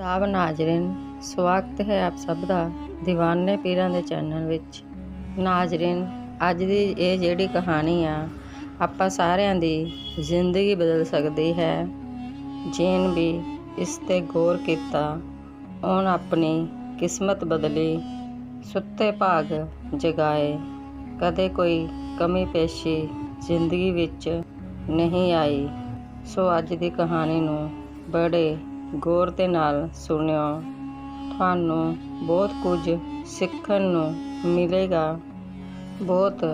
ਆਦਾਬ ਨਾਜ਼ਰੀਨ, ਸਵਾਗਤ ਹੈ ਆਪ ਸਭ ਦਾ دیਵਾਨੇ ਪੀਰਾਂ ਦੇ ਚੈਨਲ ਵਿੱਚ। ਨਾਜ਼ਰੀਨ, ਅੱਜ ਦੀ ਇਹ ਜਿਹੜੀ ਕਹਾਣੀ ਆ, ਆਪਾਂ ਸਾਰਿਆਂ ਦੀ ਜ਼ਿੰਦਗੀ ਬਦਲ ਸਕਦੀ ਹੈ। ਜੀਨ ਵੀ ਇਸ ਤੇ ਗੌਰ ਕੀਤਾ, ਉਹਨ ਆਪਣੀ ਕਿਸਮਤ ਬਦਲੀ, ਸੁੱਤੇ ਭਾਗ ਜਗਾਏ। ਕਦੇ ਕੋਈ ਕਮੀ ਪੇਸ਼ੀ ਜ਼ਿੰਦਗੀ ਵਿੱਚ ਨਹੀਂ ਆਈ। ਸੋ ਅੱਜ ਦੀ ਕਹਾਣੀ ਨੂੰ ਬੜੇ ਗੌਰ ਦੇ ਨਾਲ ਸੁਣਿਓ, ਤੁਹਾਨੂੰ ਬਹੁਤ ਕੁਝ ਸਿੱਖਣ ਨੂੰ ਮਿਲੇਗਾ। ਬਹੁਤ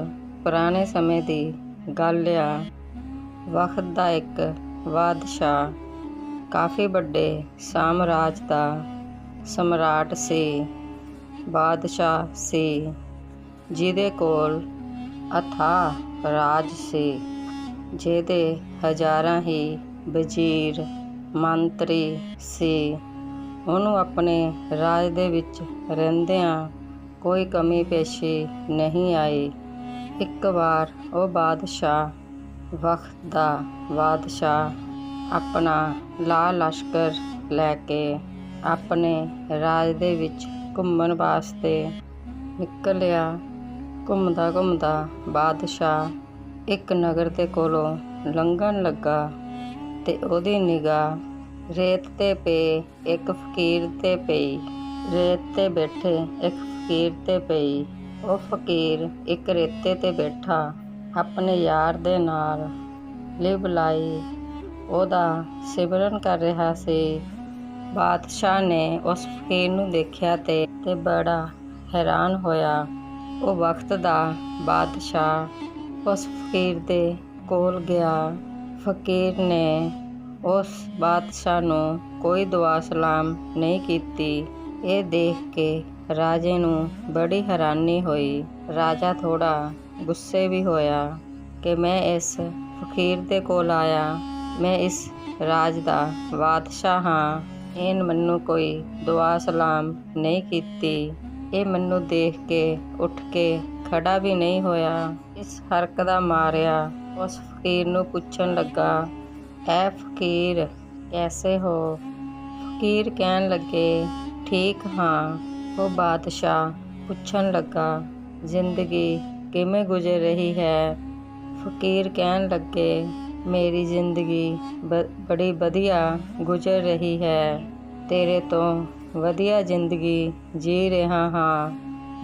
ਪੁਰਾਣੇ ਸਮੇਂ ਦੀ ਗੱਲ ਆ। ਵਕਤ ਦਾ ਇੱਕ ਬਾਦਸ਼ਾਹ ਕਾਫੀ ਵੱਡੇ ਸਾਮਰਾਜ ਦਾ ਸਮਰਾਟ ਸੀ, ਬਾਦਸ਼ਾਹ ਸੀ, ਜਿਹਦੇ ਕੋਲ ਅਥਾਹ ਰਾਜ ਸੀ, ਜਿਹਦੇ ਹਜ਼ਾਰਾਂ ਹੀ ਵਜ਼ੀਰ ਮੰਤਰੀ ਸੀ। ਉਹਨੂੰ ਆਪਣੇ ਰਾਜ ਦੇ ਵਿੱਚ ਰਹਿੰਦਿਆਂ ਕੋਈ ਕਮੀ ਪੇਸ਼ੀ ਨਹੀਂ ਆਈ। ਇੱਕ ਵਾਰ ਉਹ ਬਾਦਸ਼ਾਹ ਵਕਤ ਦਾ ਬਾਦਸ਼ਾਹ ਆਪਣਾ ਲਾ ਲਸ਼ਕਰ ਲੈ ਕੇ ਆਪਣੇ ਰਾਜ ਦੇ ਵਿੱਚ ਘੁੰਮਣ ਵਾਸਤੇ ਨਿਕਲਿਆ। ਘੁੰਮਦਾ ਘੁੰਮਦਾ ਬਾਦਸ਼ਾਹ ਇੱਕ ਨਗਰ ਦੇ ਕੋਲੋਂ ਲੰਘਣ ਲੱਗਾ। ਤੇ ਉਹਦੀ ਨਿਗਾਹ ਰੇਤ ਤੇ ਪਏ ਇੱਕ ਫਕੀਰ ਤੇ ਪਈ। ਰੇਤ ਤੇ ਬੈਠੇ, ਇੱਕ ਫਕੀਰ ਤੇ ਪਈ। ਉਹ ਫਕੀਰ ਇੱਕ ਰੇਤੇ ਤੇ ਬੈਠਾ, ਆਪਣੇ ਯਾਰ ਦੇ ਨਾਲ ਲਿਵ ਲਾਈ। ਉਹਦਾ ਸਿਮਰਨ ਕਰ ਰਿਹਾ ਸੀ। ਬਾਦਸ਼ਾਹ ਨੇ ਉਸ ਫਕੀਰ ਨੂੰ ਦੇਖਿਆ ਤੇ ਤੇ ਬੜਾ ਹੈਰਾਨ ਹੋਇਆ। ਉਹ ਵਕਤ ਦਾ ਬਾਦਸ਼ਾਹ ਉਸ ਫਕੀਰ ਦੇ ਕੋਲ ਗਿਆ। ਫਕੀਰ ਨੇ ਉਸ ਬਾਦਸ਼ਾਹ ਨੂੰ ਕੋਈ ਦੁਆ ਸਲਾਮ ਨਹੀਂ ਕੀਤੀ। ਇਹ ਦੇਖ ਕੇ ਰਾਜੇ ਨੂੰ ਬੜੀ ਹੈਰਾਨੀ ਹੋਈ। ਰਾਜਾ ਥੋੜ੍ਹਾ ਗੁੱਸੇ ਵੀ ਹੋਇਆ ਕਿ ਮੈਂ ਇਸ ਫਕੀਰ ਦੇ ਕੋਲ ਆਇਆ। ਮੈਂ ਇਸ ਰਾਜ ਦਾ ਬਾਦਸ਼ਾਹ ਹਾਂ। ਇਹਨ ਮੈਨੂੰ ਕੋਈ ਦੁਆ ਸਲਾਮ ਨਹੀਂ ਕੀਤੀ। ਇਹ ਮੈਨੂੰ ਦੇਖ ਕੇ ਉੱਠ ਕੇ ਖੜਾ ਵੀ ਨਹੀਂ ਹੋਇਆ। ਇਸ ਹਰਕਤ ਦਾ ਮਾਰਿਆ ਉਸ ਫਕੀਰ ਨੂੰ ਪੁੱਛਣ ਲੱਗਾ, ਐ ਫਕੀਰ, ਕੈਸੇ ਹੋ? ਫਕੀਰ ਕਹਿਣ ਲੱਗੇ, ਠੀਕ ਹਾਂ। ਉਹ ਬਾਦਸ਼ਾਹ ਪੁੱਛਣ ਲੱਗਾ, ਜ਼ਿੰਦਗੀ ਕਿਵੇਂ ਗੁਜ਼ਰ ਰਹੀ ਹੈ? ਫਕੀਰ ਕਹਿਣ ਲੱਗੇ, ਮੇਰੀ ਜ਼ਿੰਦਗੀ ਬ- ਬੜੀ ਵਧੀਆ ਗੁਜ਼ਰ ਰਹੀ ਹੈ। ਤੇਰੇ ਤੋਂ ਵਧੀਆ ਜ਼ਿੰਦਗੀ ਜੀ ਰਿਹਾ ਹਾਂ।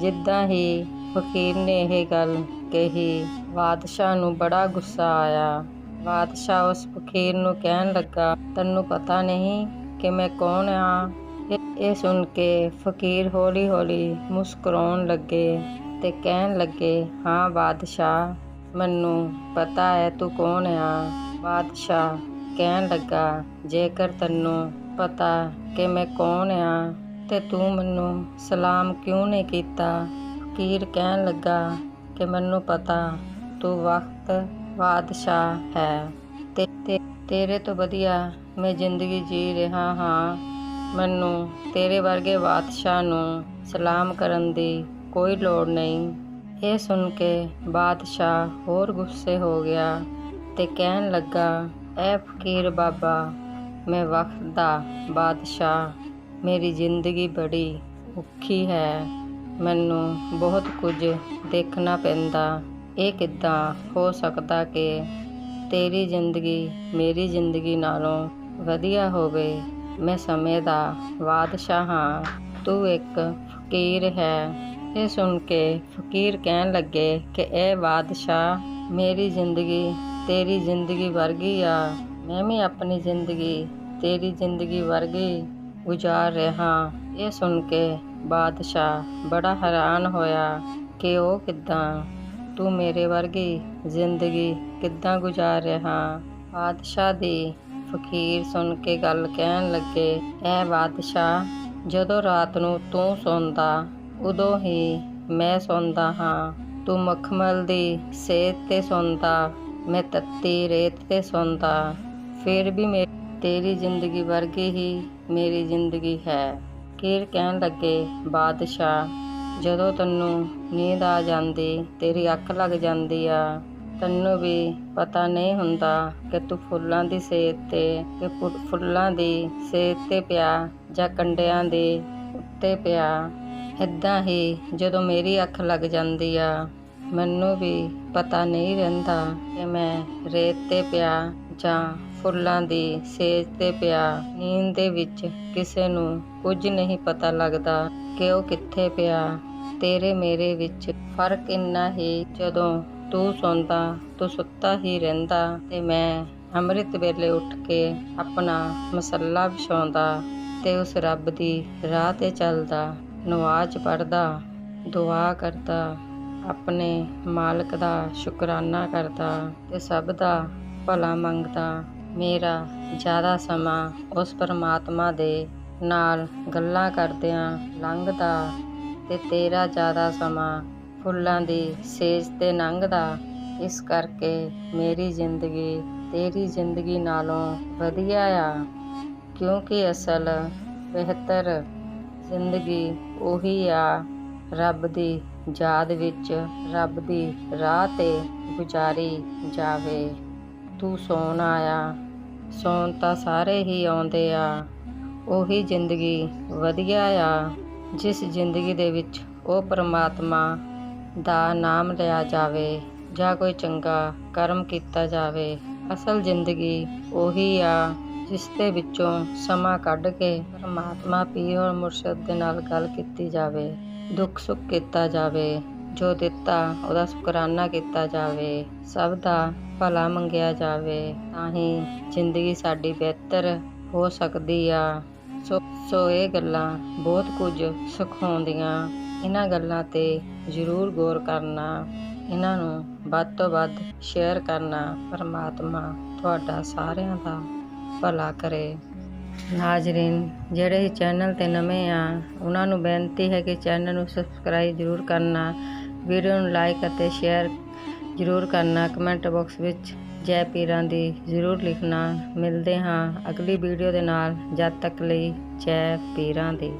ਜਿੱਦਾਂ ਹੀ ਫਕੀਰ ਨੇ ਇਹ ਗੱਲ ਕਹੀ ਬਾਦਸ਼ਾਹ ਨੂੰ ਬੜਾ ਗੁੱਸਾ ਆਇਆ। ਬਾਦਸ਼ਾਹ ਉਸ ਫਕੀਰ ਨੂੰ ਕਹਿਣ ਲੱਗਾ, ਤੈਨੂੰ ਪਤਾ ਨਹੀਂ ਕਿ ਮੈਂ ਕੌਣ ਆ? ਇਹ- ਇਹ ਸੁਣ ਕੇ ਫਕੀਰ ਹੌਲੀ ਹੌਲੀ ਮੁਸਕਰਾਉਣ ਲੱਗੇ ਤੇ ਕਹਿਣ ਲੱਗੇ, ਹਾਂ ਬਾਦਸ਼ਾਹ, ਮੈਨੂੰ ਪਤਾ ਹੈ ਤੂੰ ਕੌਣ ਆ। ਬਾਦਸ਼ਾਹ ਕਹਿਣ ਲੱਗਾ, ਜੇਕਰ ਤੈਨੂੰ ਪਤਾ ਕਿ ਮੈਂ ਕੌਣ ਆ, ਤੇ ਤੂੰ ਮੈਨੂੰ ਸਲਾਮ ਕਿਉਂ ਨਹੀਂ ਕੀਤਾ? ਫਕੀਰ ਕਹਿਣ ਲੱਗਾ, ਕਿ ਮੈਨੂੰ ਪਤਾ ਤੂੰ ਵਕਤ ਬਾਦਸ਼ਾਹ ਹੈ। ਤੇ ਤੇਰੇ ਤੋਂ ਵਧੀਆ ਮੈਂ ਜ਼ਿੰਦਗੀ ਜੀ ਰਿਹਾ ਹਾਂ। ਮੈਨੂੰ ਤੇਰੇ ਵਰਗੇ ਬਾਦਸ਼ਾਹ ਨੂੰ ਸਲਾਮ ਕਰਨ ਦੀ ਕੋਈ ਲੋੜ ਨਹੀਂ। ਇਹ ਸੁਣ ਕੇ ਬਾਦਸ਼ਾਹ ਹੋਰ ਗੁੱਸੇ ਹੋ ਗਿਆ ਤੇ ਕਹਿਣ ਲੱਗਾ, ਐ ਫਕੀਰ ਬਾਬਾ, ਮੈਂ ਵਕਤ ਦਾ ਬਾਦਸ਼ਾਹ। ਮੇਰੀ ਜ਼ਿੰਦਗੀ ਬੜੀ ਔਖੀ ਹੈ। ਮੈਨੂੰ ਬਹੁਤ ਕੁਝ ਦੇਖਣਾ ਪੈਂਦਾ। ਇਹ ਕਿੱਦਾਂ ਹੋ ਸਕਦਾ ਕਿ ਤੇਰੀ ਜ਼ਿੰਦਗੀ ਮੇਰੀ ਜ਼ਿੰਦਗੀ ਨਾਲੋਂ ਵਧੀਆ ਹੋਵੇ? ਮੈਂ ਸਮੇਂ ਦਾ ਬਾਦਸ਼ਾਹ ਹਾਂ। ਤੂੰ ਇੱਕ ਫਕੀਰ ਹੈ। ਇਹ ਸੁਣ ਕੇ ਫਕੀਰ ਕਹਿਣ ਲੱਗੇ ਕਿ ਇਹ ਬਾਦਸ਼ਾਹ ਮੇਰੀ ਜ਼ਿੰਦਗੀ ਤੇਰੀ ਜ਼ਿੰਦਗੀ ਵਰਗੀ ਆ। ਮੈਂ ਵੀ ਆਪਣੀ ਜ਼ਿੰਦਗੀ ਤੇਰੀ ਜ਼ਿੰਦਗੀ ਵਰਗੀ ਗੁਜ਼ਾਰ ਰਿਹਾ। ਇਹ ਸੁਣ ਕੇ ਬਾਦਸ਼ਾਹ ਬੜਾ ਹੈਰਾਨ ਹੋਇਆ ਕਿ ਉਹ ਕਿੱਦਾਂ ਤੂੰ ਮੇਰੇ ਵਰਗੀ ਜ਼ਿੰਦਗੀ ਕਿੱਦਾਂ ਗੁਜ਼ਾਰ ਰਿਹਾ? ਬਾਦਸ਼ਾਹ ਦੀ ਫਕੀਰ ਸੁਣ ਕੇ ਗੱਲ ਕਹਿਣ ਲੱਗੇ, ਐ ਬਾਦਸ਼ਾਹ, ਜਦੋਂ ਰਾਤ ਨੂੰ ਤੂੰ ਸੌਂਦਾ, ਉਦੋਂ ਹੀ ਮੈਂ ਸੌਂਦਾ ਹਾਂ। ਤੂੰ ਮਖਮਲ ਦੀ ਸੇਤ ਤੇ ਸੌਂਦਾ, ਮੈਂ ਤੱਤੀ ਰੇਤ ਤੇ ਸੌਂਦਾ। ਫਿਰ ਵੀ ਮੇ, ਤੇਰੀ ਜ਼ਿੰਦਗੀ ਵਰਗੀ ਹੀ ਮੇਰੀ ਜ਼ਿੰਦਗੀ ਹੈ। ਫਕੀਰ ਕਹਿਣ ਲੱਗੇ, ਬਾਦਸ਼ਾਹ ਜਦੋਂ ਤੈਨੂੰ ਨੀਂਦ ਆ ਜਾਂਦੀ, ਤੇਰੀ ਅੱਖ ਲੱਗ ਜਾਂਦੀ ਆ, ਤੈਨੂੰ ਵੀ ਪਤਾ ਨਹੀਂ ਹੁੰਦਾ ਕਿ ਤੂੰ ਫੁੱਲਾਂ ਦੀ ਸੇਧ ਤੇ, ਕਿ ਫੁ- ਫੁੱਲਾਂ ਦੀ ਸੇਧ ਤੇ ਪਿਆ ਜਾਂ ਕੰਡਿਆਂ ਦੇ ਉੱਤੇ ਪਿਆ। ਏਦਾਂ ਹੀ ਜਦੋਂ ਮੇਰੀ ਅੱਖ ਲੱਗ ਜਾਂਦੀ ਆ, ਮੈਨੂੰ ਵੀ ਪਤਾ ਨਹੀਂ ਰਹਿੰਦਾ ਕਿ ਮੈਂ ਰੇਤ ਤੇ ਪਿਆ ਜਾਂ ਫੁੱਲਾਂ ਦੀ ਸੇਜ ਤੇ ਪਿਆ। ਨੀਂਦ ਦੇ ਵਿੱਚ ਕਿਸੇ ਨੂੰ ਕੁਝ ਨਹੀਂ ਪਤਾ ਲੱਗਦਾ ਕਿ ਉਹ ਕਿੱਥੇ ਪਿਆ। ਤੇਰੇ ਮੇਰੇ ਵਿੱਚ ਫ਼ਰਕ ਇੰਨਾ ਹੀ ਜਦੋਂ ਤੂੰ ਸੌਂਦਾ, ਤੂੰ ਸੁੱਤਾ ਹੀ ਰਹਿੰਦਾ ਤੇ ਮੈਂ ਅੰਮ੍ਰਿਤ ਵੇਲੇ ਉੱਠ ਕੇ ਆਪਣਾ ਮਸੱਲਾ ਵਿਛਾਉਂਦਾ ਤੇ ਉਸ ਰੱਬ ਦੀ ਰਾਹ ਤੇ ਚੱਲਦਾ, ਨਵਾਜ਼ ਪੜ੍ਹਦਾ, ਦੁਆ ਕਰਦਾ, ਆਪਣੇ ਮਾਲਕ ਦਾ ਸ਼ੁਕਰਾਨਾ ਕਰਦਾ ਤੇ ਸਭ ਦਾ ਭਲਾ ਮੰਗਦਾ। ਮੇਰਾ ਜ਼ਿਆਦਾ ਸਮਾਂ ਉਸ ਪਰਮਾਤਮਾ ਦੇ ਨਾਲ ਗੱਲਾਂ ਕਰਦਿਆਂ ਲੰਘਦਾ ਅਤੇ ਤੇਰਾ ਜ਼ਿਆਦਾ ਸਮਾਂ ਫੁੱਲਾਂ ਦੀ ਸੇਜ ਤੇ ਲੰਘਦਾ ਇਸ ਕਰਕੇ ਮੇਰੀ ਜ਼ਿੰਦਗੀ ਤੇਰੀ ਜ਼ਿੰਦਗੀ ਨਾਲੋਂ ਵਧੀਆ ਆ। ਕਿਉਂਕਿ ਅਸਲ ਬਿਹਤਰ ਜ਼ਿੰਦਗੀ ਉਹੀ ਆ, ਰੱਬ ਦੀ ਯਾਦ ਵਿੱਚ ਰੱਬ ਦੀ ਰਾਹ ਤੇ ਗੁਜ਼ਾਰੀ ਜਾਵੇ। ਤੂੰ ਸੌਣ ਆਇਆ, ਸੌਣ ਤਾਂ ਸਾਰੇ ਹੀ ਆਉਂਦੇ ਆ। ਉਹੀ ਜ਼ਿੰਦਗੀ ਵਧੀਆ ਆ, ਜਿਸ ਜ਼ਿੰਦਗੀ ਦੇ ਵਿੱਚ ਉਹ ਪਰਮਾਤਮਾ ਦਾ ਨਾਮ ਲਿਆ ਜਾਵੇ ਜਾਂ ਕੋਈ ਚੰਗਾ ਕਰਮ ਕੀਤਾ ਜਾਵੇ, ਅਸਲ ਜ਼ਿੰਦਗੀ ਉਹੀ ਆ, ਜਿਸ ਦੇ ਵਿੱਚੋਂ ਸਮਾਂ ਕੱਢ ਕੇ ਪਰਮਾਤਮਾ ਪੀਰ ਔਰ ਮੁਰਸ਼ਦ ਦੇ ਨਾਲ ਗੱਲ ਕੀਤੀ ਜਾਵੇ, ਦੁੱਖ ਸੁੱਖ ਕੀਤਾ ਜਾਵੇ। ਜੋ ਦਿੱਤਾ, ਉਹਦਾ ਸ਼ੁਕਰਾਨਾ ਕੀਤਾ ਜਾਵੇ, ਸਭ ਦਾ ਭਲਾ ਮੰਗਿਆ ਜਾਵੇ, ਤਾਂ ਹੀ ਜ਼ਿੰਦਗੀ ਸਾਡੀ ਬਿਹਤਰ ਹੋ ਸਕਦੀ ਆ। ਸੋ ਸੋ ਇਹ ਗੱਲਾਂ ਬਹੁਤ ਕੁਝ ਸਿਖਾਉਂਦੀਆਂ ਇਹਨਾਂ ਗੱਲਾਂ ਤੇ ਜ਼ਰੂਰ ਗੌਰ ਕਰਨਾ। ਇਹਨਾਂ ਨੂੰ ਵੱਧ ਤੋਂ ਵੱਧ ਸ਼ੇਅਰ ਕਰਨਾ। ਪਰਮਾਤਮਾ ਤੁਹਾਡਾ ਸਾਰਿਆਂ ਦਾ ਭਲਾ ਕਰੇ। ਨਾਜ਼ਰੀਨ, ਜਿਹੜੇ ਚੈਨਲ ਤੇ ਨਵੇਂ ਆ, ਉਹਨਾਂ ਨੂੰ ਬੇਨਤੀ ਹੈ ਕਿ ਚੈਨਲ ਨੂੰ ਸਬਸਕ੍ਰਾਈਬ ਜ਼ਰੂਰ ਕਰਨਾ। ਵੀਡੀਓ ਨੂੰ ਲਾਈਕ ਅਤੇ ਸ਼ੇਅਰ ਜ਼ਰੂਰ ਕਰਨਾ। ਕਮੈਂਟ ਬਾਕਸ ਵਿੱਚ ਜੈ ਪੀਰਾਂ ਦੀ ਜ਼ਰੂਰ ਲਿਖਣਾ। ਮਿਲਦੇ ਹਾਂ ਅਗਲੀ ਵੀਡੀਓ ਦੇ ਨਾਲ। ਜਦ ਤੱਕ ਲਈ ਜੈ ਪੀਰਾਂ ਦੀ।